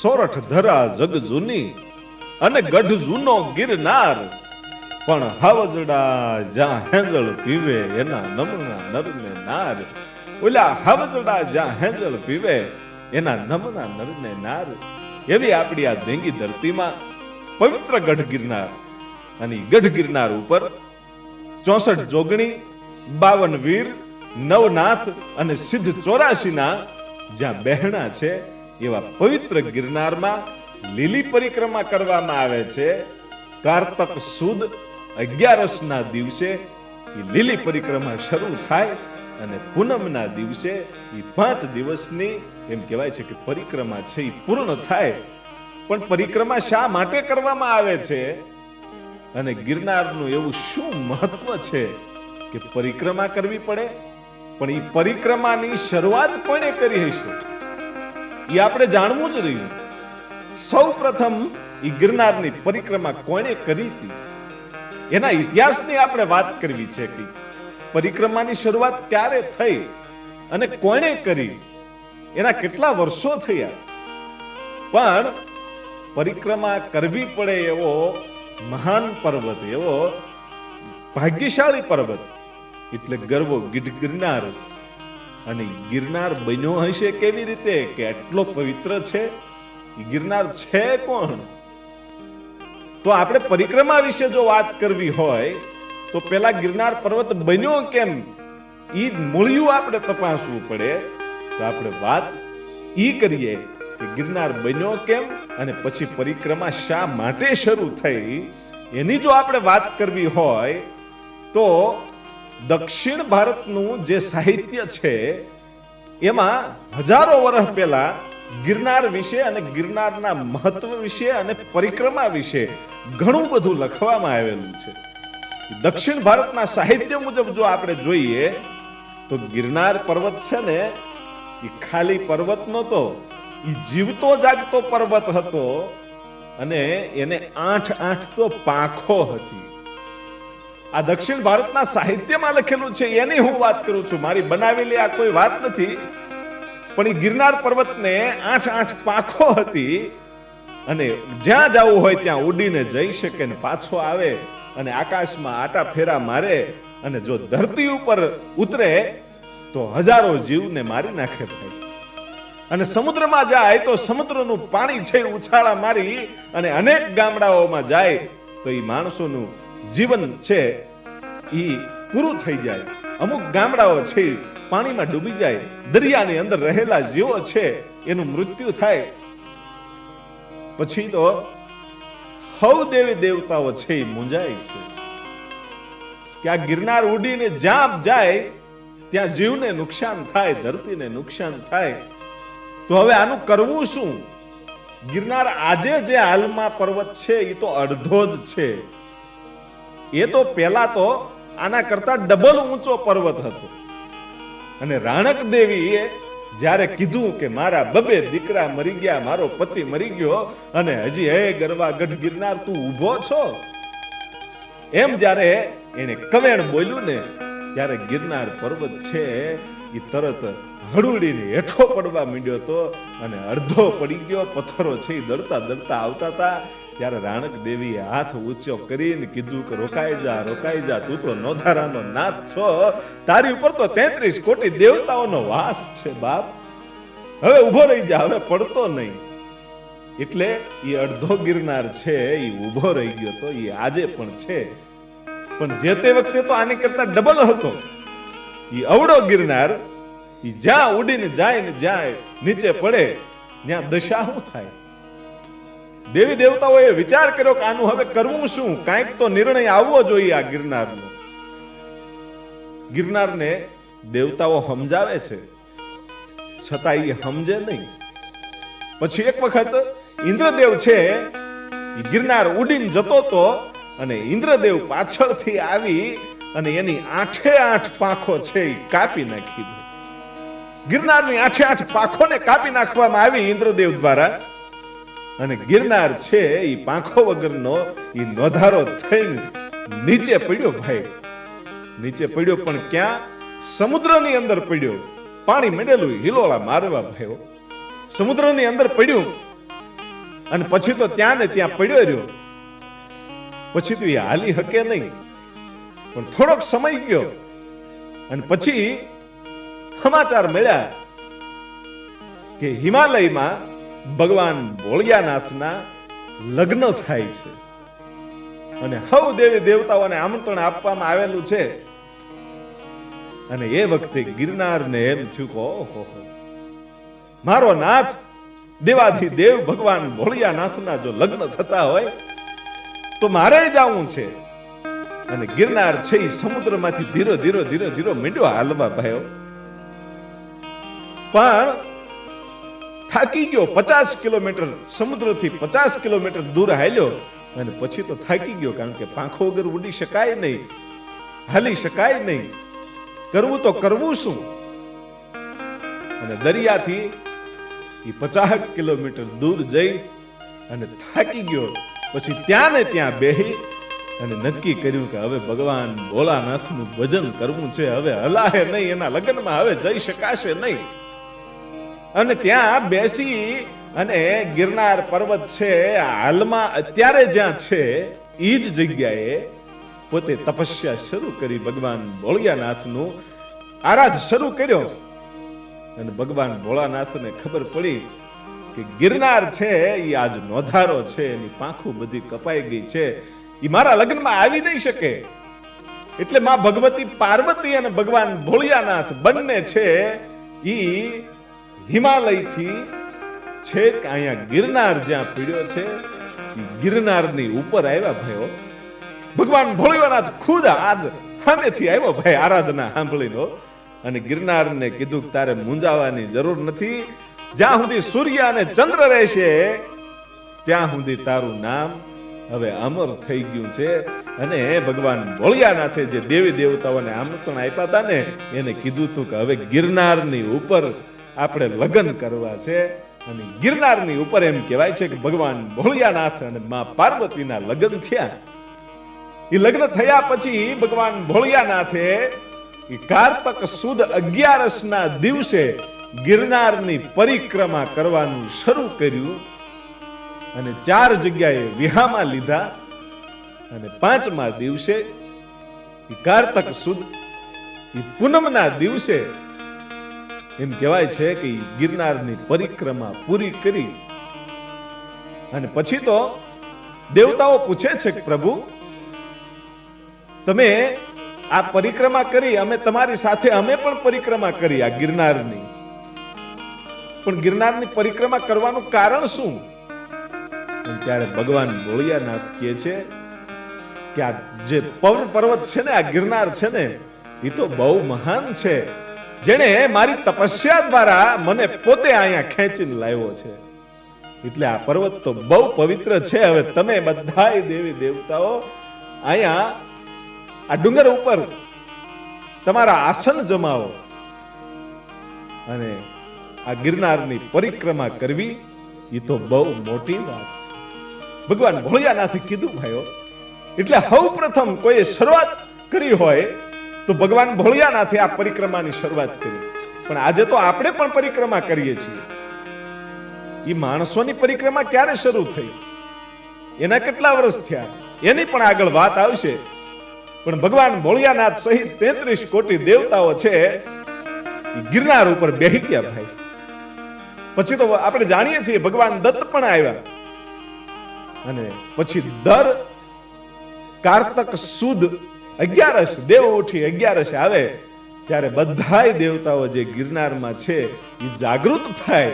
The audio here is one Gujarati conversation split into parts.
સોરઠ ધરા જગ જૂની અને ગઢ જૂનો ગિરનાર. પણ હાવજડા જ્યાં હેંજળ પીવે એના નમના નરને નાર. ઓલા હાવજડા જ્યાં હેંજળ પીવે એના નમના નરને નાર. એવી આપણી આ દેંગી ધરતીમાં પવિત્ર ગઢ ગિરનાર અને ગઢ ગિરનાર ઉપર ચોસઠ જોગણી, બાવન વીર, નવનાથ અને સિદ્ધ ચોરાશીના જ્યાં બહેણા છે એવા પવિત્ર ગિરનારમાં લીલી પરિક્રમા કરવામાં આવે છે. કારતક સુદ અગિયારસના દિવસે એ લીલી પરિક્રમા શરૂ થાય અને પૂનમના દિવસે એ પાંચ દિવસની એમ કહેવાય છે કે પરિક્રમા છે એ પૂર્ણ થાય. પણ પરિક્રમા શા માટે કરવામાં આવે છે? અને ગિરનારનું એવું શું મહત્વ છે કે પરિક્રમા કરવી પડે? પણ એ પરિક્રમાની શરૂઆત કોણે કરી હશે? એ આપણે જાણવું જ રહ્યું. સૌ પ્રથમ એ ગિરનારની પરિક્રમા કોણે કરી હતી? એના ઇતિહાસની આપણે વાત કરવી છે કે પરિક્રમાની શરૂઆત ક્યારે થઈ અને કોણે કરી? એના કેટલા વર્ષો થયા? પણ પરિક્રમા કરવી પડે એવો મહાન પર્વત, એવો ભાગ્યશાળી પર્વત, એટલે ગર્વ ગીઢ ગિરનાર અને ગિરનાર બન્યો હશે કેવી રીતે? કે એટલો પવિત્ર છે? ગિરનાર છે કોણ? તો આપણે પરિક્રમા વિશે જો વાત કરવી હોય, તો પેલા ગિરનાર પર્વત બન્યો કેમ? ઈ મૂળિયું આપણે તપાસવું પડે. તો આપણે વાત ઈ કરીએ કે ગિરનાર બન્યો કેમ અને પછી પરિક્રમા શા માટે શરૂ થઈ? એની જો આપણે વાત કરવી હોય, તો દક્ષિણ ભારતનું જે સાહિત્ય છે, એમાં હજારો વર્ષ પહેલા ગિરનાર વિશે અને ગિરનારના મહત્વ વિશે અને પરિક્રમા વિશે ઘણું બધું લખવામાં આવેલું છે. દક્ષિણ ભારતના સાહિત્ય મુજબ જો આપણે જોઈએ, તો ગિરનાર પર્વત છે ને, એ ખાલી પર્વત નહોતો, એ જીવતો જાગતો પર્વત હતો અને એને આઠ આઠ તો પાંખો હતી. આ દક્ષિણ ભારતના સાહિત્યમાં લખેલું છે, એની હું વાત કરું છું. મારી બનાવેલી આ કોઈ વાત નથી, પણ એ ગિરનાર પર્વતને આઠ આઠ પાંખો હતી અને જ્યાં જવું હોય ત્યાં ઉડીને જઈ શકે ને પાછો આવે અને આકાશમાં આટા ફેરા મારે અને જો ધરતી ઉપર ઉતરે, તો હજારો જીવને મારી નાખે ભાઈ. અને સમુદ્રમાં જાય તો સમુદ્રનું પાણી છે, ઉછાળા મારી અને અનેક ગામડાઓમાં જાય, તો એ માણસોનું જીવન છે એ પૂરું થઈ જાય. અમુક ગામડાઓ છે પાણીમાં ડૂબી જાય. દરિયાની અંદર રહેલા જીવો છે, એનું મૃત્યુ થાય. પછી તો હવ દેવી દેવતાઓ છે એ મૂંઝાય છે. કે આ ગિરનાર ઉડીને જ્યાં જાય, ત્યાં જીવને નુકસાન થાય, ધરતીને નુકસાન થાય. તો હવે આનું કરવું શું? ગિરનાર આજે જે હાલમાં પર્વત છે એ તો અડધો જ છે. એ તો પહેલા તો આના કરતા ડબલ ઊંચો પર્વત હતો. અને રાણક દેવીએ જ્યારે કીધું કે મારા બબે દીકરા મરી ગયા, મારો પતિ મરી ગયો અને હજી હે ગરવા ગઢ ગિરનાર, તું ઊભો છો? એમ જ્યારે એને કવેણ બોલ્યું ને, ત્યારે ગિરનાર પર્વત છે એ તરત હળુડીને હેઠો પડવા માંડ્યો હતો અને અડધો પડી ગયો, પથ્થરો છે એ દળતા દળતા આવતા હતા. ત્યારે રાણક દેવીએ હાથ ઊંચો કરીને કીધું કે, રોકાઈ જા રોકાઈ જા, તું તો નોધારાનો નાથ છો. તારી ઉપર તો તેત્રીસ કોટી દેવતાઓનો વાસ છે, બાપ. હવે ઊભો રહી જા, હવે પડતો નહીં. એટલે એ અડધો ગિરનાર છે એ ઊભો રહી ગયો તો એ આજે પણ છે. પણ જે તે વખતે તો આની કરતા ડબલ હતો. એ અવડો ગિરનાર એ જ્યાં ઉડીને જાય ને જ્યાં, નીચે પડે, ત્યાં દશા શું થાય? દેવી દેવતાઓએ વિચાર કર્યો કે આનું હવે કરવું શું? કાંઈક તો નિર્ણય આવવો જોઈએ આ ગિરનારનો. ગિરનારને દેવતાઓ સમજાવે છે. છતાં એ સમજે નહીં. પછી એક વખત ઇન્દ્રદેવ છે ગિરનાર ઉડીને જતો તો અને ઇન્દ્રદેવ પાછળથી આવી અને એની આઠે આઠ પાંખો છે એ કાપી નાખી ગિરનારની આઠે આઠ પાંખોને કાપી નાખવામાં આવી ઇન્દ્રદેવ દ્વારા. અને ગિરનાર છે એ પાંખો વગરનો એ નોધારો થઈને નીચે પડ્યો ભાઈ. નીચે પડ્યો પણ ક્યાં? સમુદ્રની અંદર પડ્યો. પાણી મેળેલું હિલોળા મારવા ભાઈઓ સમુદ્રની અંદર પડ્યું. અને પછી તો ત્યાં ને ત્યાં પડ્યો રહ્યો. પછી તો એ હાલી હકે નહીં. પણ થોડોક સમય ગયો. અને પછી સમાચાર મળ્યા કે હિમાલયમાં ભગવાન ભોળિયાનાથના લગ્ન થાય છે. અને હવ દેવી દેવતાઓને આમંત્રણ આપવામાં આવેલું છે. અને એ વખતે ગિરનારને એમ થયું કે મારો નાથ દેવાથી દેવ ભગવાન ભોળિયાનાથના જો લગ્ન થતા હોય, તો મારે જવું છે. અને ગિરનાર છે એ સમુદ્રમાંથી ધીરો ધીરો ધીરો ધીરો મીંડવા હાલવા ભાઈઓ પણ થાકી ગયો પચાસ કિલોમીટર, સમુદ્રથી પચાસ કિલોમીટર દૂર હાલ્યો અને પછી તો થાકી ગયો કારણ કે પાંખો વગર ઉડી શકાય નહીં, હાલી શકાય નહીં. કરવું તો કરવું શું? અને દરિયાથી એ પચાસ કિલોમીટર દૂર જઈ અને થાકી ગયો. પછી ત્યાં ને ત્યાં બેહી અને નક્કી કર્યું કે હવે ભગવાન ભોળાનાથનું ભજન કરવું છે, હવે હલાહે નહીં, એના લગ્નમાં હવે જઈ શકાશે નહીં. અને ત્યાં બેસી અને ગિરનાર પર્વત છે હાલમાં અત્યારે જ્યાં છે એ જ જગ્યાએ પોતે તપસ્યા શરૂ કરી ભગવાન ભોળિયાનાથનું આરાધ શરૂ કર્યો. અને ભગવાન ભોળાનાથને ખબર પડી કે ગિરનાર છે એ આજ નોધારો છે, એની પાંખું બધી કપાઈ ગઈ છે. એ મારા લગ્નમાં આવી નહીં શકે. એટલે માં ભગવતી પાર્વતી અને ભગવાન ભોળિયાનાથ બંને છે, ઈ હિમાલયથી છેક અહીંયા ગિરનાર જ્યાં પીડ્યો છે ગિરનારની ઉપર આવ્યા ભાઈઓ ભગવાન ભોળિયાનાથ ખુદ આજ સામેથી આવ્યો ભાઈ આરાધના સાંભળીનો અને ગિરનારને કીધું કે તારે મૂંઝાવાની જરૂર નથી. જ્યાં સુધી સૂર્ય અને ચંદ્ર રહેશે, ત્યાં સુધી તારું નામ હવે અમર થઈ ગયું છે. અને ભગવાન ભોળિયાનાથે જે દેવી દેવતાઓને આમંત્રણ આપ્યા હતા ને, એને કીધું હતું કે હવે ગિરનારની ઉપર આપણે લગ્ન કરવા છે અને ગિરનારની ઉપર એમ કહેવાય છે કે ભગવાન ભોળિયાનાથ અને મા પાર્વતીના લગ્ન થયા. એ લગ્ન થયા પછી ભગવાન ભોળિયાનાથે કારતક સુદ અગિયારસના દિવસે ગિરનારની પરિક્રમા કરવાનું શરૂ કર્યું અને ચાર જગ્યાએ વિહામાં લીધા અને પાંચમા દિવસે કારતક સુદ પૂનમના દિવસે એમ કહેવાય છે કે ગિરનારની પરિક્રમા પૂરી કરી. અને પછી તો દેવતાઓ પૂછે છે કે પ્રભુ, તમે આ પરિક્રમા કરી, અમે તમારી સાથે, અમે પણ પરિક્રમા કરી આ ગિરનારની. પણ ગિરનારની પરિક્રમા કરવાનું કારણ શું? ત્યારે ભગવાન ભોળિયાનાથ કહે છે કે આ જે પવન પર્વત છે ને, આ ગિરનાર છે ને એ તો બહુ મહાન છે. જેણે મારી તપસ્યા દ્વારા મને પોતે અહીંયા ખેંચીને લાવ્યો છે. એટલે આ પર્વત તો બહુ પવિત્ર છે. હવે તમે બધાય દેવી દેવતાઓ અહીંયા આ ડુંગર ઉપર તમારા આસન જમાવો અને આ ગિરનારની પરિક્રમા કરવી એ તો બહુ મોટી વાત છે. ભગવાન ભોળિયાનાથે કીધું, ભાઈઓ, એટલે સૌ પ્રથમ કોઈએ શરૂઆત કરી હોય તો ભગવાન ભોળિયાનાથે આ પરિક્રમાની શરૂઆત કરી. પણ આજે તો આપણે પણ પરિક્રમા કરીએ છીએ. એ માણસોની પરિક્રમા ક્યારે શરૂ થઈ? એના કેટલા વર્ષ થયા? એની પણ આગળ વાત આવશે. પણ ભગવાન ભોળિયાનાથ સહિત તેત્રીસ કોટી દેવતાઓ છે ગિરનાર ઉપર બેહી ગયા ભાઈ. પછી તો આપણે જાણીએ છીએ ભગવાન દત્ત પણ આવ્યા. અને પછી દર કારતક સુદ અગિયારસ દેવ ઉઠી અગિયારસ આવે, ત્યારે બધાય દેવતાઓ જે ગિરનારમાં છે એ જાગૃત થાય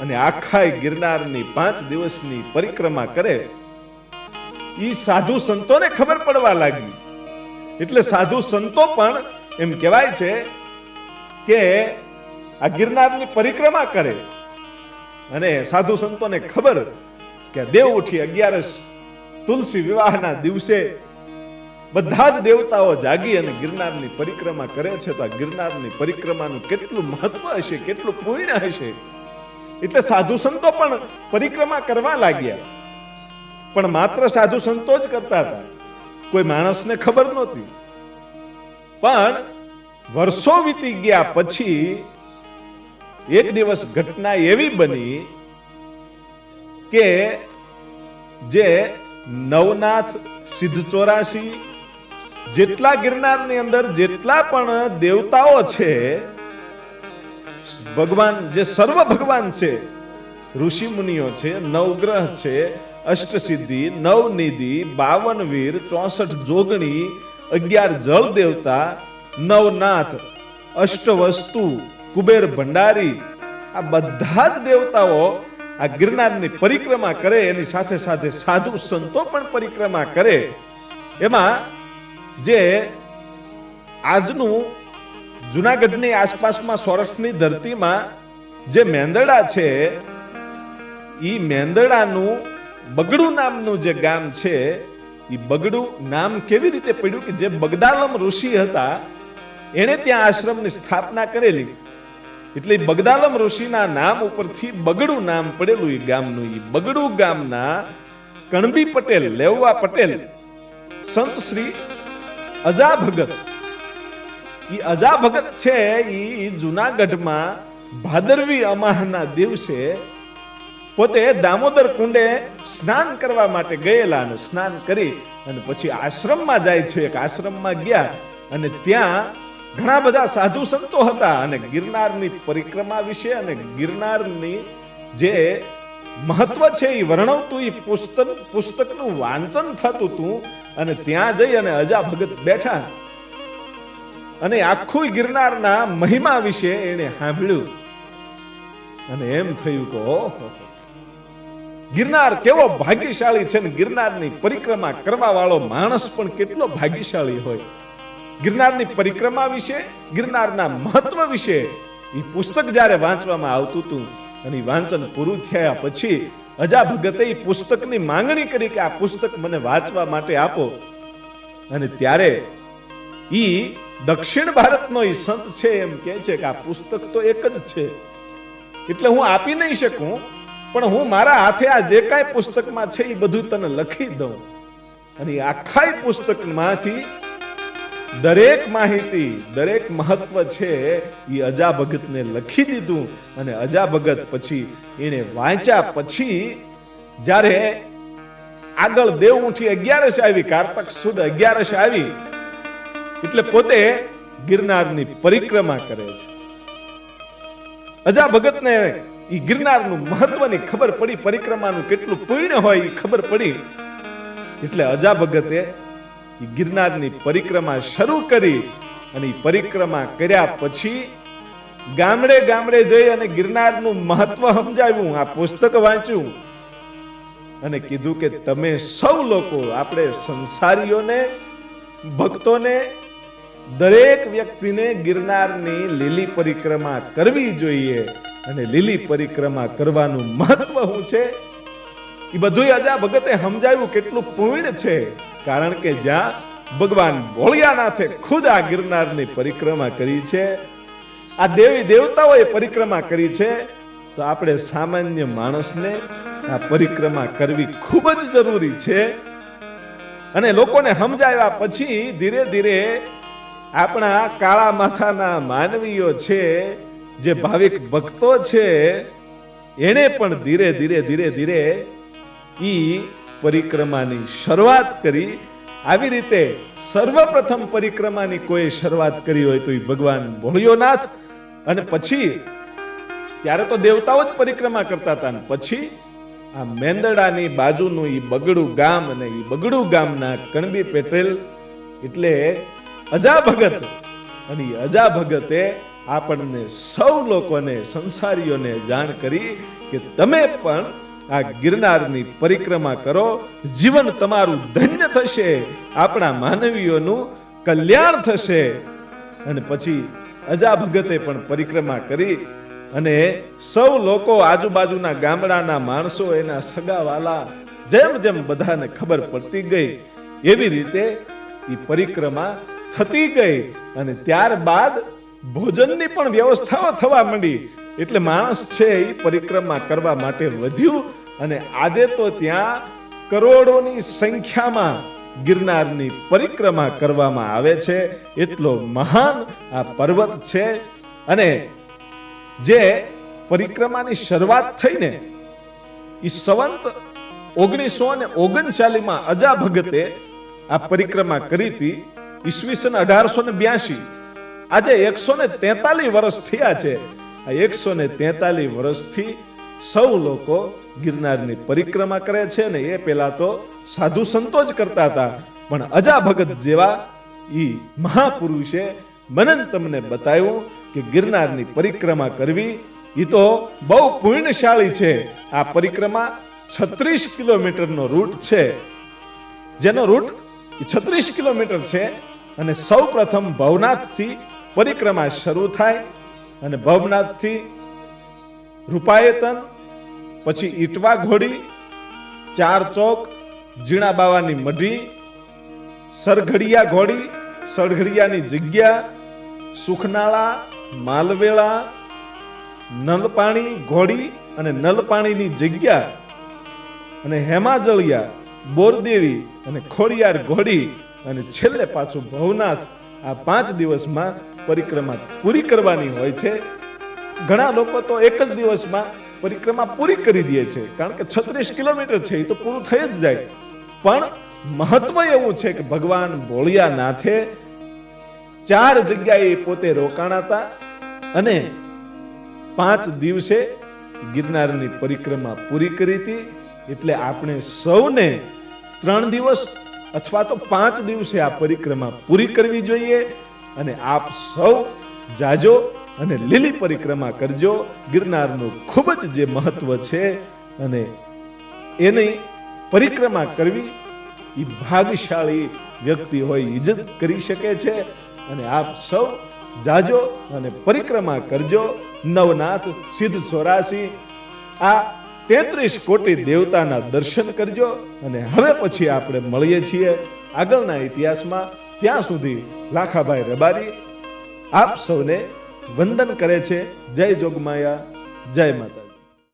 અને આખા ગિરનારની પાંચ દિવસની પરિક્રમા કરે. એ સાધુ સંતોને ખબર પડવા લાગી. એટલે સાધુ સંતો પણ એમ કહેવાય છે કે આ ગિરનારની પરિક્રમા કરે. અને સાધુ સંતોને ખબર કે દેવ ઉઠી અગિયારસ તુલસી વિવાહના દિવસે બધા જ દેવતાઓ જાગી અને ગિરનારની પરિક્રમા કરે છે તો આ ગિરનારની પરિક્રમાનું કેટલું મહત્વ હશે, કેટલું પુણ્ય હશે? એટલે સાધુ સંતો પણ પરિક્રમા કરવા લાગ્યા. પણ માત્ર સાધુ સંતો જ કરતા હતા. કોઈ માણસને ખબર નહોતી. પણ વર્ષો વીતી ગયા પછી એક દિવસ ઘટના એવી બની કે જે નવનાથ સિદ્ધ ચોરાશી જેટલા ગિરનારની અંદર જેટલા પણ દેવતાઓ છે, ભગવાન જે સર્વ ભગવાન છે ઋષિ મુનિઓ છે, નવગ્રહ છે, અષ્ટસિદ્ધિ, નવનિધિ બાવન વીર ચોસઠ જોગણી, અગિયાર જળ દેવતા, નવનાથ, અષ્ટવસ્તુ, કુબેર ભંડારી, આ બધા જ દેવતાઓ આ ગિરનારની પરિક્રમા કરે, એની સાથે સાથે સાધુ સંતો પણ પરિક્રમા કરે. એમાં જે આજનું જુનાગઢની આસપાસમાં સૌરાષ્ટ્રની ધરતીમાં જે મેંદડા છે એ મેંદડાનું બગડું નામનું જે ગામ છે એ બગડું નામ કેવી રીતે પડ્યું કે જે બગદાલમ ઋષિ હતા, એણે ત્યાં આશ્રમની સ્થાપના કરેલી. એટલે બગદાલમ ઋષિના નામ ઉપરથી બગડું નામ પડેલું એ ગામનું. એ બગડું ગામના કણબી પટેલ લેવવા પટેલ, સંત શ્રી અજા ભગત એ અજા ભગત છે એ જુનાગઢમાં ભાદરવી અમાહના દિવસે પોતે દામોદર કુંડે સ્નાન કરવા માટે ગયેલા અને સ્નાન કરી અને પછી આશ્રમમાં જાય છે, એક આશ્રમમાં ગયા અને ત્યાં ઘણા બધા સાધુ સંતો હતા અને ગિરનારની પરિક્રમા વિશે અને ગિરનારની જે મહત્વ છે એ વર્ણવતું એ પુસ્તક, પુસ્તકનું વાંચન થતું હતું અને ત્યાં જઈ અને અજા ભગત બેઠા. અને આખું ગિરનારના મહિમા વિશે એને સાંભળ્યું. અને એમ થયું કે, ઓહો ગિરનાર કેવો ભાગ્યશાળી છે ને ગિરનારની પરિક્રમા કરવા વાળો માણસ પણ કેટલો ભાગ્યશાળી હોય. ગિરનારની પરિક્રમા વિશે, ગિરનારના મહત્વ વિશે એ પુસ્તક જ્યારે વાંચવામાં આવતું હતું અને વાંચન પૂરું થયા પછી અજા ભગતે એ પુસ્તકની માંગણી કરી કે આ પુસ્તક મને વાંચવા માટે આપો. અને ત્યારે ઈ દક્ષિણ ભારતનો ઈ સંત છે એમ કે છે કે આ પુસ્તક તો એક જ છે. એટલે હું આપી નહીં શકું, પણ હું મારા હાથે આ જે કાંઈ પુસ્તકમાં છે એ બધું તને લખી દઉં. અને એ આખા પુસ્તકમાંથી દરેક માહિતી, દરેક મહત્વ છે એ અજા ભગતને લખી દીધું અને અજા ભગત પછી એને વાંચ્યા પછી જ્યારે આગળ દેવઉઠી અગિયારસ આવી, કારતક સુદ અગિયારસ આવી, એટલે પોતે ગિરનારની પરિક્રમા કરે છે. અજા ભગતને એ ગિરનારનું મહત્વની ખબર પડી, પરિક્રમાનું કેટલું પુણ્ય હોય એ ખબર પડી, એટલે અજા ભગતે ગિરનારની પરિક્રમા શરૂ કરી અને પરિક્રમા કર્યા પછી ગામડે ગામડે જઈ અને ગિરનારનું મહત્વ સમજાવ્યું, આ પુસ્તક વાંચ્યું અને કીધું કે તમે સૌ લોકો, આપણે સંસારીઓને, ભક્તોને, દરેક વ્યક્તિને ગિરનારની લીલી પરિક્રમા કરવી જોઈએ અને લીલી પરિક્રમા કરવાનું મહત્વ શું છે? એ બધું અજા ભગતે સમજાવ્યું કેટલું પૂર્ણ છે. કારણ કે જ્યાં ભગવાન ભોળિયાનાથે ખુદ આ ગિરનારની પરિક્રમા કરી છે, આ દેવી દેવતાઓએ પરિક્રમા કરી છે, તો આપણે સામાન્ય માણસને આ પરિક્રમા કરવી ખૂબ જ જરૂરી છે. અને લોકોને સમજાવ્યા પછી ધીરે ધીરે આપણા કાળા માથાના માનવીઓ છે, જે ભાવિક ભક્તો છે, એણે પણ ધીરે ધીરે ધીરે ધીરે ઈ પરિક્રમાની શરૂઆત કરી. આવી રીતે સર્વપ્રથમ પરિક્રમાની કોઈ શરૂઆત કરી હોય તો એ ભગવાન ભોળિયોનાથ. અને પછી ત્યારે તો દેવતાઓ જ પરિક્રમા કરતા હતા ને પછી આ મેંદડાની બાજુનું એ બગડું ગામ અને એ બગડું ગામના કણબી પેટેલ એટલે અજા ભગત અને એ અજા ભગતે આપણને સૌ લોકોને, સંસારીઓને જાણ કરી કે તમે પણ આ ગિરનારની પરિક્રમા કરો. જીવન તમારું ધન્ય થશે. આપણા માનવીઓનું કલ્યાણ થશે. અને પછી અજા ભગતે પણ પરિક્રમા કરી અને સૌ લોકો આજુબાજુના ગામડાના માણસો, એના સગાવાલા, જેમ જેમ બધાને ખબર પડતી ગઈ, એવી રીતે એ પરિક્રમા થતી ગઈ. અને ત્યારબાદ ભોજનની પણ વ્યવસ્થાઓ થવા માંડી. એટલે માણસ છે એ પરિક્રમા કરવા માટે વધ્યું. અને આજે તો ત્યાં કરોડોની સંખ્યામાં ગિરનારની પરિક્રમા કરવામાં આવે છે. એટલો મહાન આ પર્વત છે અને જે પરિક્રમાની શરૂઆત થઈને એ સંવંત ઓગણીસો ને ઓગણચાલીસમાં અજા ભગતે આ પરિક્રમા કરી હતી. ઈસવીસન અઢારસો ને બ્યાસી આજે એકસો ને તેતાલીસ વર્ષ થયા છે. આ એકસો ને તેતાલીસ વર્ષથી સૌ લોકો ગિરનારની પરિક્રમા કરે છે ને એ પહેલાં તો સાધુ સંતો જ કરતા હતા. પણ અજા ભગત જેવા એ મહાપુરુષે મનન તમને બતાવ્યું કે ગિરનારની પરિક્રમા કરવી એ તો બહુ પુણ્યશાળી છે. આ પરિક્રમા છત્રીસ કિલોમીટરનો રૂટ છે. જેનો રૂટ છત્રીસ કિલોમીટર છે અને સૌ પ્રથમ ભવનાથથી પરિક્રમા શરૂ થાય અને ભવનાથથી રૂપાયતન પછી ઈટવા ઘોડી ચાર ચોક ઝીણા બાવાની મઢી સરઘડિયા ઘોડી સરઘડિયાની જગ્યા સુખનાળા માલવેળા નલપાણી ઘોડી અને નલપાણીની જગ્યા અને હેમાજળિયા બોરદેવી અને ખોડિયાર ઘોડી અને છેલ્લે પાછું ભવનાથ આ પાંચ દિવસમાં પરિક્રમા પૂરી કરવાની હોય છે. ઘણા લોકો તો એક જ દિવસમાં પરિક્રમા પૂરી કરી દે છે. કારણ કે છત્રીસ કિલોમીટર છે, એ તો પૂરું થઈ જ જાય. પણ મહત્વ એવું છે કે ભગવાન ભોળિયાનાથે ચાર જગ્યાએ પોતે રોકાણા હતા અને પાંચ દિવસે ગિરનારની પરિક્રમા પૂરી કરી હતી. એટલે આપણે સૌને ત્રણ દિવસ અથવા તો પાંચ દિવસે આ પરિક્રમા પૂરી કરવી જોઈએ અને આપ સૌ જાજો અને લીલી પરિક્રમા કરજો. ગિરનારનું ખૂબ જ જે મહત્વ છે અને એની પરિક્રમા કરવી એ ભાગશાળી વ્યક્તિ હોય એ કરી શકે છે. અને આપ સૌ જાજો અને પરિક્રમા કરજો. નવનાથ સિદ્ધ ચોરાસી, આ તેત્રીસ કોટી દેવતાના દર્શન કરજો. અને હવે પછી આપણે મળીએ છીએ આગળના ઇતિહાસમાં. ત્યાં સુધી લાખાભાઈ રબારી, આપ સૌને વંદન કરે છે. જય જોગમાયા જય માતા